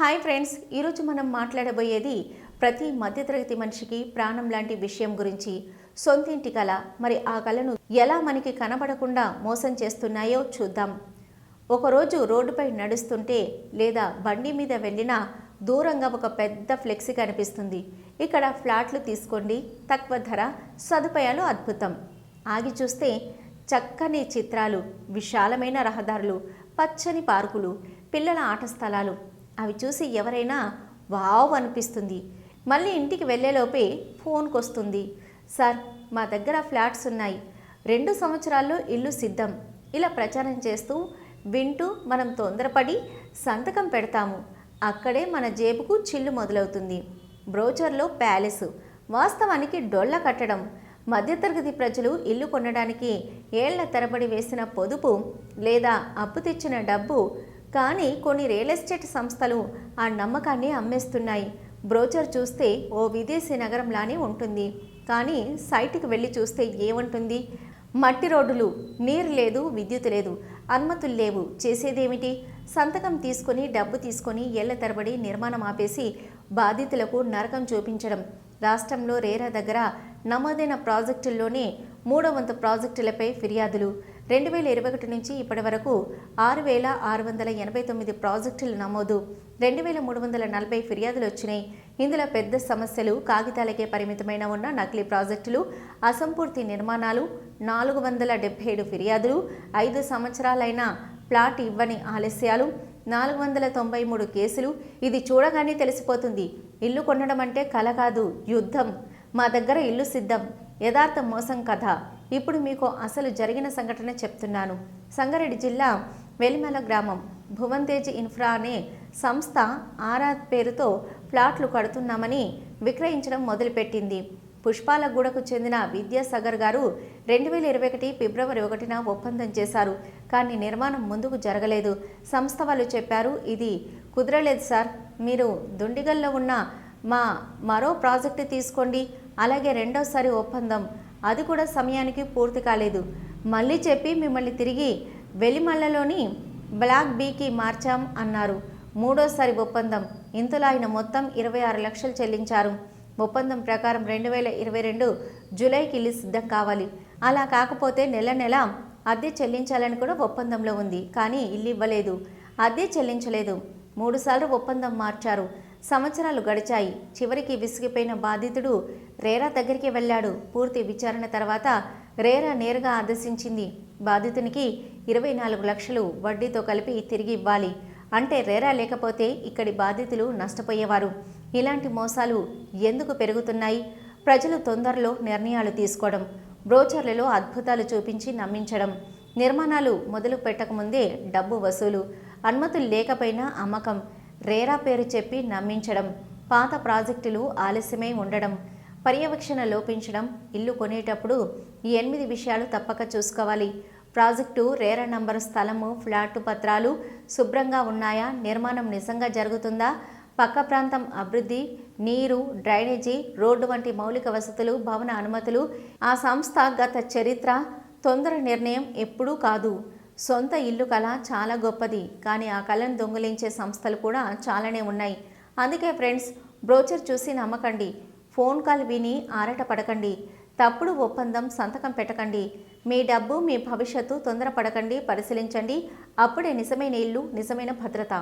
Hi friends ఈరోజు మనం మాట్లాడబోయేది ప్రతి మధ్యతరగతి మనిషికి ప్రాణం లాంటి విషయం గురించి. సొంతింటి కళ మరి ఆ కళను ఎలా మనకి కనబడకుండా మోసం చేస్తున్నాయో చూద్దాం. ఒకరోజు రోడ్డుపై నడుస్తుంటే లేదా బండి మీద వెళ్ళినా దూరంగా ఒక పెద్ద ఫ్లెక్సీ కనిపిస్తుంది. ఇక్కడ ఫ్లాట్లు తీసుకోండి తక్కువ ధర సదుపాయాలు అద్భుతం. ఆగి చూస్తే చక్కని చిత్రాలు విశాలమైన రహదారులు పచ్చని పార్కులు పిల్లల ఆట స్థలాలు అవి చూసి ఎవరైనా వావ్ అనిపిస్తుంది. మళ్ళీ ఇంటికి వెళ్ళేలోపే ఫోన్కి వస్తుంది సార్ మా దగ్గర ఫ్లాట్స్ ఉన్నాయి. రెండు సంవత్సరాల్లో ఇల్లు సిద్ధం. ఇలా ప్రచారం చేస్తూ వింటూ మనం తొందరపడి సంతకం పెడతాము. అక్కడే మన జేబుకు చిల్లు మొదలవుతుంది. బ్రోచర్లో ప్యాలెస్. వాస్తవానికి డొల్ల కట్టడం. మధ్యతరగతి ప్రజలు ఇల్లు కొనడానికి ఏళ్ళ తరబడి వేసిన పొదుపు లేదా అప్పు తెచ్చిన డబ్బు కానీ కొన్ని రియల్ ఎస్టేట్ సంస్థలు ఆ నమ్మకాన్ని అమ్మేస్తున్నాయి. బ్రోచర్ చూస్తే ఓ విదేశీ నగరంలానే ఉంటుంది. కానీ సైట్కి వెళ్ళి చూస్తే ఏముంటుంది? మట్టి రోడ్డులు నీరు లేదు విద్యుత్ లేదు అనుమతులు లేవు. చేసేదేమిటి? సంతకం తీసుకొని డబ్బు తీసుకొని ఏళ్ళ తరబడి నిర్మాణం ఆపేసి బాధితులకు నరకం చూపించడం. రాష్ట్రంలో రేరా దగ్గర నమోదైన ప్రాజెక్టుల్లోనే మూడో వంతు ప్రాజెక్టులపై ఫిర్యాదులు. రెండు వేల ఇరవై ఒకటి నుంచి ఇప్పటి వరకు ఆరు వేల ఆరు వందల ఎనభై తొమ్మిది ప్రాజెక్టులు నమోదు. రెండు వేల మూడు వందల నలభై ఫిర్యాదులు వచ్చినాయి. ఇందులో పెద్ద సమస్యలు కాగితాలకే పరిమితమైన ఉన్న నకిలీ ప్రాజెక్టులు అసంపూర్తి నిర్మాణాలు నాలుగు వందల డెబ్బై ఏడు ఫిర్యాదులు ఐదు సంవత్సరాలైన ప్లాట్ ఇవ్వని ఆలస్యాలు నాలుగు వందల తొంభై మూడు కేసులు. ఇది చూడగానే తెలిసిపోతుంది. ఇల్లు కొనడం అంటే కల కాదు యుద్ధం. మా దగ్గర ఇల్లు సిద్ధం. యథార్థ మోసం కథ. ఇప్పుడు మీకు అసలు జరిగిన సంఘటన చెప్తున్నాను. సంగారెడ్డి జిల్లా వెలిమల గ్రామం భువన్తేజ్ ఇన్ఫ్రా అనే సంస్థ ఆరాధ్ పేరుతో ప్లాట్లు కడుతున్నామని విక్రయించడం మొదలుపెట్టింది. పుష్పాలగూడకు చెందిన విద్యాసాగర్ గారు రెండు వేల ఇరవై ఒకటి ఫిబ్రవరి ఒకటిన ఒప్పందం చేశారు. కానీ నిర్మాణం ముందుకు జరగలేదు. సంస్థ వాళ్ళు చెప్పారు ఇది కుదరలేదు సార్. మీరు దుండిగల్లో ఉన్న మా మరో ప్రాజెక్టు తీసుకోండి. అలాగే రెండోసారి ఒప్పందం. అది కూడా సమయానికి పూర్తి కాలేదు. మళ్ళీ చెప్పి మిమ్మల్ని తిరిగి వెలిమల్లలోని బ్లాక్ బీకి మార్చాం అన్నారు. మూడోసారి ఒప్పందం. ఇంతలో ఆయన మొత్తం ఇరవై ఆరు లక్షలు చెల్లించారు. ఒప్పందం ప్రకారం రెండు వేల ఇరవై రెండు జూలైకి ఇల్లు సిద్ధం కావాలి. అలా కాకపోతే నెల నెల అద్దె చెల్లించాలని కూడా ఒప్పందంలో ఉంది. కానీ ఇల్లు ఇవ్వలేదు. అద్దె చెల్లించలేదు. మూడుసార్లు ఒప్పందం మార్చారు. సంవత్సరాలు గడిచాయి. చివరికి విసిగిపోయిన బాధితుడు రేరా దగ్గరికి వెళ్ళాడు. పూర్తి విచారణ తర్వాత రేరా నేరుగా ఆదేశించింది. బాధితునికి ఇరవై నాలుగు లక్షలు వడ్డీతో కలిపి తిరిగి ఇవ్వాలి. అంటే రేరా లేకపోతే ఇక్కడి బాధితులు నష్టపోయేవారు. ఇలాంటి మోసాలు ఎందుకు పెరుగుతున్నాయి? ప్రజలు తొందరలో నిర్ణయాలు తీసుకోవడం బ్రోచర్లలో అద్భుతాలు చూపించి నమ్మించడం నిర్మాణాలు మొదలు పెట్టకముందే డబ్బు వసూలు అనుమతులు లేకపోయినా అమ్మకం రేరా పేరు చెప్పి నమ్మించడం పాత ప్రాజెక్టులు ఆలస్యమై ఉండడం పర్యవేక్షణ లోపించడం ఇల్లు కొనేటప్పుడు ఈ ఎనిమిది విషయాలు తప్పక చూసుకోవాలి. ప్రాజెక్టు రేరా నంబరు స్థలము ఫ్లాట్ పత్రాలు శుభ్రంగా ఉన్నాయా? నిర్మాణం నిజంగా జరుగుతుందా? పక్క ప్రాంతం అభివృద్ధి నీరు డ్రైనేజీ రోడ్డు వంటి మౌలిక వసతులు భవన అనుమతులు ఆ సంస్థ గత చరిత్ర తొందర నిర్ణయం ఎప్పుడూ కాదు. సొంత ఇల్లు కళ చాలా గొప్పది కానీ ఆ కళను దొంగిలించే సంస్థలు కూడా చాలానే ఉన్నాయి. అందుకే ఫ్రెండ్స్ బ్రోచర్ చూసి నమ్మకండి. ఫోన్ కాల్ విని ఆరట పడకండి. తప్పుడు ఒప్పందం సంతకం పెట్టకండి. మీ డబ్బు మీ భవిష్యత్తు తొందరపడకండి పరిశీలించండి. అప్పుడే నిజమైన ఇల్లు నిజమైన భద్రత.